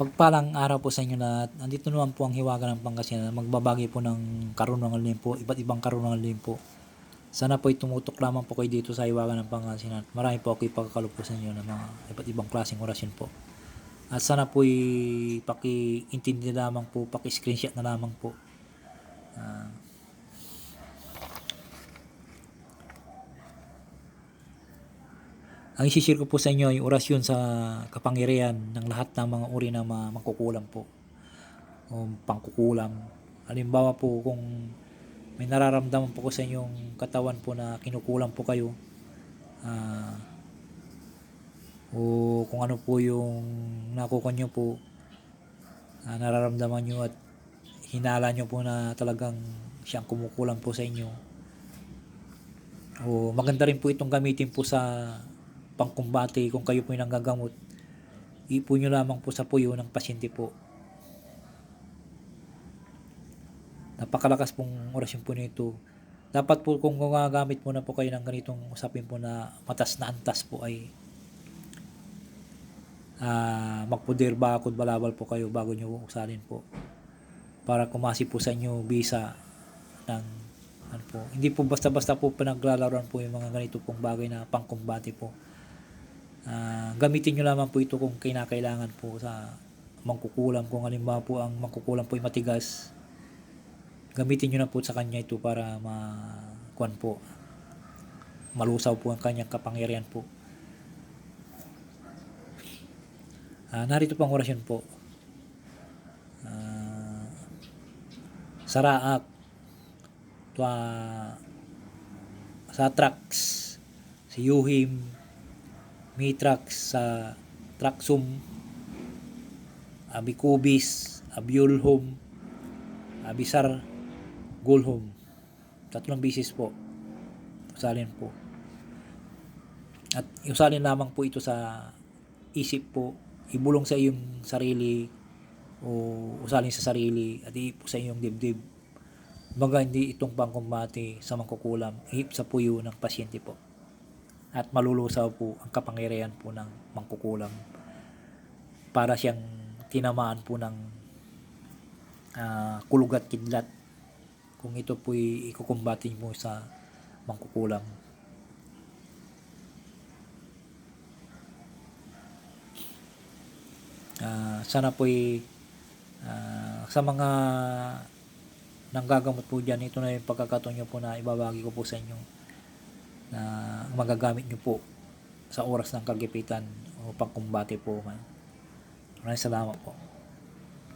Pagpalang araw po sa inyo lahat. Nandito naman po ang hiwaga ng Pangasinan. Magbabagi po ng karunungan din po. Iba't ibang karunungan din po. Sana po tumutok lamang po kayo dito sa hiwaga ng Pangasinan. Marami po ako ipagkakalo po sa inyo ng mga iba't ibang klaseng orasyon po. At sana po paki-intindi lamang po, paki-screenshot na lamang po. Ah, ang isishare ko po sa inyo yung orasyon sa kapangyarihan ng lahat ng mga uri ng mga mangkukulam po. O pangkukulam. Halimbawa po kung may nararamdaman po ko sa inyong katawan po na kinukulam po kayo. ah, o kung ano po yung nakuha nyo po na nararamdaman nyo at hinala nyo po na talagang siyang kumukulam po sa inyo. O maganda rin po itong gamitin po sa pangkumbate kung kayo po yung nanggagamot. Ipo nyo lamang po sa puyo ng pasyente po. Napakalakas pong orasyon po nito. Dapat po kung gumagamit mo na po kayo ng ganitong usapin po na matas na antas po ay ah magpudir bakod balabal po kayo bago nyo usalin po para kumasi po sa inyo visa ng ano po. Hindi po basta-basta po pinaglalaroan po yung mga ganito pong bagay na pangkumbate po. Ah, gamitin nyo lamang po ito kung kinakailangan po sa mangkukulam. Kung halimbawa po ang mangkukulam po ay matigas, gamitin nyo na po sa kanya ito para ma kuan po malusaw po ang kanyang kapangyarihan po. Ah, narito pang orasyon po. Ah, saraak twa sa tracks si Yuhim Mitrax sa Traxum Abikubis Abiulhum Abisar Gulhum tatlong bisis po. Usalin po. At usalin lamang po ito sa isip po ibulong sa iyong sarili o usalin sa sarili at iip sa iyong dibdib. Baga hindi itong pangkumbate sa mangkukulam, ihip sa puyo ng pasyente po. At malulusaw po ang kapangyarihan po ng mangkukulam para siyang tinamaan po ng ah, kulog at kidlat kung ito po ikukumbate mo sa mangkukulam. Ah, sana po sa mga nanggagamot po dyan, ito na yung pagkakataon nyo po na ibabagi ko po sa inyo na magagamit nyo po sa oras ng kagipitan o pangkumbate po. Maraming salamat po.